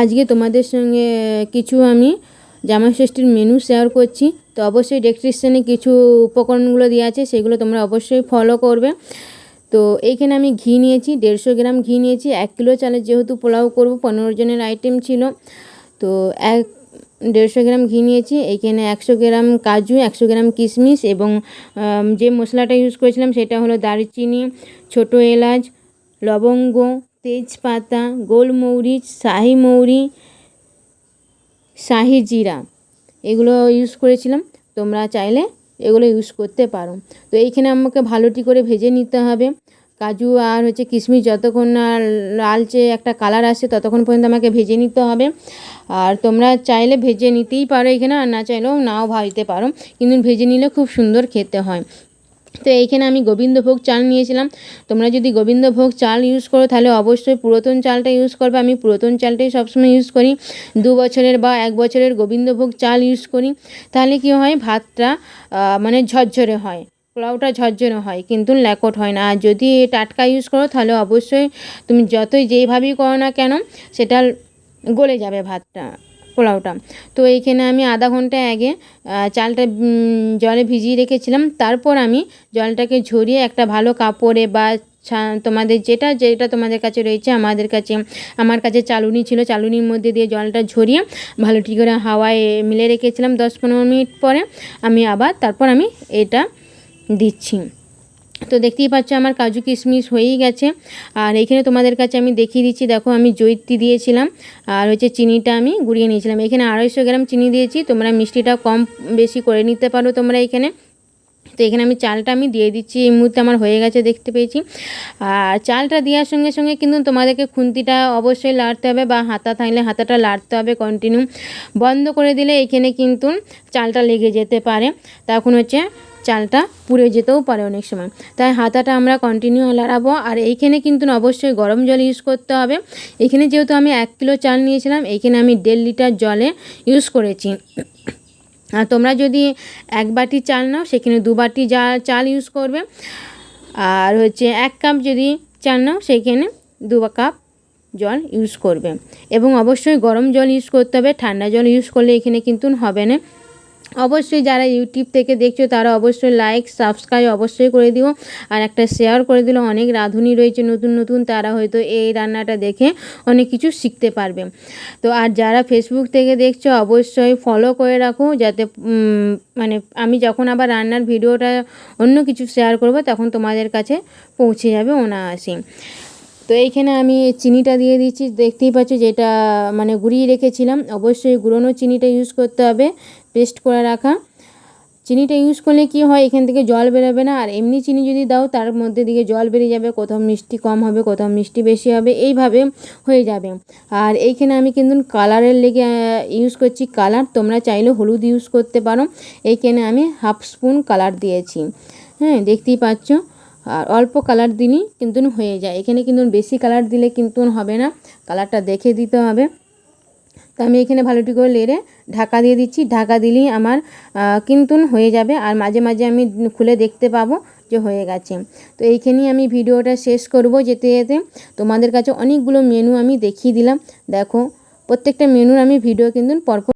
আজকে তোমাদের সঙ্গে কিছু আমি জামা ষষ্ঠীর মেনু শেয়ার করছি। তো অবশ্যই ডেসক্রিপশানে কিছু উপকরণগুলো দেওয়া আছে, সেগুলো তোমরা অবশ্যই ফলো করবে। তো এইখানে আমি ঘি নিয়েছি, দেড়শো গ্রাম ঘি নিয়েছি, এক কিলো চালের যেহেতু পোলাও করব, পনেরো জনের আইটেম ছিল। তো এক, দেড়শো গ্রাম ঘি নিয়েছি, এইখানে একশো গ্রাম কাজু, একশো গ্রাম কিশমিশ এবং যে মশলাটা ইউজ করেছিলাম সেটা হলো দারচিনি, ছোটো এলাচ, লবঙ্গ তেজপাতা, গোলমরিচ, শাহি মৌরি, শাহি জিরা, এগুলো ইউজ করেছিলাম। তোমরা চাইলে এগুলো ইউজ করতে পারো। তো এইখানে আমাকে ভালোটি করে ভেজে নিতে হবে। কাজু আর হচ্ছে কিশমিশ যতক্ষণ না লালচে একটা কালার আসে ততক্ষণ পর্যন্ত আমাকে ভেজে নিতে হবে। আর তোমরা চাইলে ভেজে নিতেই পারো এখানে, আর না চাইলেও নাও ভাজতে পারো। কিন্তু ভেজে নিলে খুব সুন্দর খেতে হয়। তো এইখানে আমি গোবিন্দভোগ চাল নিয়েছিলাম। তোমরা যদি গোবিন্দভোগ চাল ইউজ করো, তাহলে অবশ্যই পুরাতন চালটা ইউজ করবে। আমি পুরাতন চালটাই সবসময় ইউজ করি। দু বছরের বা এক বছরের গোবিন্দভোগ চাল ইউজ করি। তাহলে কী হয়, ভাতটা মানে ঝরঝরে হয়। পোলাওটা ঝরঝরে হয়, কিন্তু ল্যাকট হয় না। আর যদি টাটকা ইউজ করো, তাহলে অবশ্যই তুমি যতই যেইভাবেই করো না কেন, সেটা গলে যাবে ভাতটা। পোলাওটা। তো এইখানে আমি আধা ঘণ্টা আগে চালটা জলে ভিজিয়ে রেখেছিলাম। তারপর আমি জলটাকে ঝরিয়ে একটা ভালো কাপড়ে বা তোমাদের যেটা যেটা তোমাদের কাছে রয়েছে, আমাদের কাছে, আমার কাছে চালুনি ছিল, চালুনির মধ্যে দিয়ে জলটা ঝরিয়ে ভালো ঠিক করে হাওয়ায় মিলে রেখেছিলাম দশ পনেরো মিনিট পরে। আমি আবার তারপর আমি এটা দিচ্ছি। তো দেখতেই পাচ্ছ আমার কাজু কিশমিশ হয়েই গেছে। আর এখানে তোমাদের কাছে আমি দেখিয়ে দিচ্ছি, দেখো আমি জৈত্রী দিয়েছিলাম, আর হচ্ছে চিনিটা আমি গুঁড়িয়ে নিয়েছিলাম। এখানে আড়াইশো গ্রাম চিনি দিয়েছি, তোমরা মিষ্টিটা কম বেশি করে নিতে পারো তোমরা এখানে। তো এখানে আমি চালটা আমি দিয়ে দিচ্ছি, এই মুহূর্তে আমার হয়ে গেছে দেখতে পেয়েছি। আর চালটা দেওয়ার সঙ্গে সঙ্গে কিন্তু তোমাদেরকে খুন্তিটা অবশ্যই লাড়তে হবে বা হাতা থাকলে হাতাটা লাড়তে হবে কন্টিনিউ বন্ধ করে দিলে এখানে কিন্তু চালটা লেগে যেতে পারে। তখন হচ্ছে চালটা পুড়ে যেতেও পারে অনেক সময়। তাই হাতাটা আমরা কন্টিনিউ লাড়াবো। আর এইখানে কিন্তু অবশ্যই গরম জল ইউজ করতে হবে। এখানে যেহেতু আমি এক কিলো চাল নিয়েছিলাম এইখানে আমি দেড় লিটার জলে ইউজ করেছি। আর তোমরা যদি এক বাটি চাল নাও, সেখানে দু বাটি যা চাল ইউজ করবে। আর হচ্ছে এক কাপ যদি চাল নাও, সেখানে দু কাপ জল ইউজ করবে। এবং অবশ্যই গরম জল ইউজ করতে হবে। ঠান্ডা জল ইউজ করলে এখানে কিন্তু হবে না। অবশ্যই যারা ইউটিউব থেকে দেখছ, তারা অবশ্যই লাইক সাবস্ক্রাইব অবশ্যই করে দিও। আর একটা শেয়ার করে দিলে অনেক রাঁধুনি রয়েছে, নতুন নতুন, তারা হয়তো এই রান্নাটা দেখে অনেক কিছু শিখতে পারবে। তো আর যারা ফেসবুক থেকে দেখছ, অবশ্যই ফলো করে রাখো, যাতে মানে আমি যখন আবার রান্নার ভিডিওটা অন্য কিছু শেয়ার করব, তখন তোমাদের কাছে পৌঁছে যাবে অনায়াসে তো এইখানে আমি চিনিটা দিয়ে দিচ্ছি। দেখতেই পাচ্ছ যেটা মানে গুঁড়িয়ে রেখেছিলাম। অবশ্যই গুঁড়োনো চিনিটা ইউজ করতে হবে পেস্ট করে রাখা। চিনিটা ইউজ করলে কি হয়, এখান থেকে জল বেরোবে না। আর এমনি চিনি যদি দাও, তার মধ্যে দিকে জল বেরিয়ে যাবে। কোথাও মিষ্টি কম হবে, কোথাও মিষ্টি বেশি হবে, এইভাবে হয়ে যাবে। আর এইখানে আমি কিন্তু কালারের লেগে ইউজ করছি কালার। তোমরা চাইলে হলুদ ইউজ করতে পারো। এইখানে আমি হাফ স্পুন কালার দিয়েছি। হ্যাঁ দেখতেই পাচ্ছ। আর অল্প কালার দিনই কিন্তু হয়ে যায়। এখানে কিন্তু বেশি কালার দিলে কিন্তু হবে না। কালারটা দেখে দিতে হবে। তো আমি এখানে ভালোটি করে লেড়ে ঢাকা দিয়ে দিচ্ছি। ঢাকা দিলেই আমার কিন্তু হয়ে যাবে। আর মাঝে মাঝে আমি খুলে দেখতে পাবো যে হয়ে গেছে। তো এইখানেই আমি ভিডিওটা শেষ করব যেতে যেতে। তোমাদের কাছে অনেকগুলো মেনু আমি দেখিয়ে দিলাম। দেখো, প্রত্যেকটা মেনুর আমি ভিডিও কিন্তু পরপর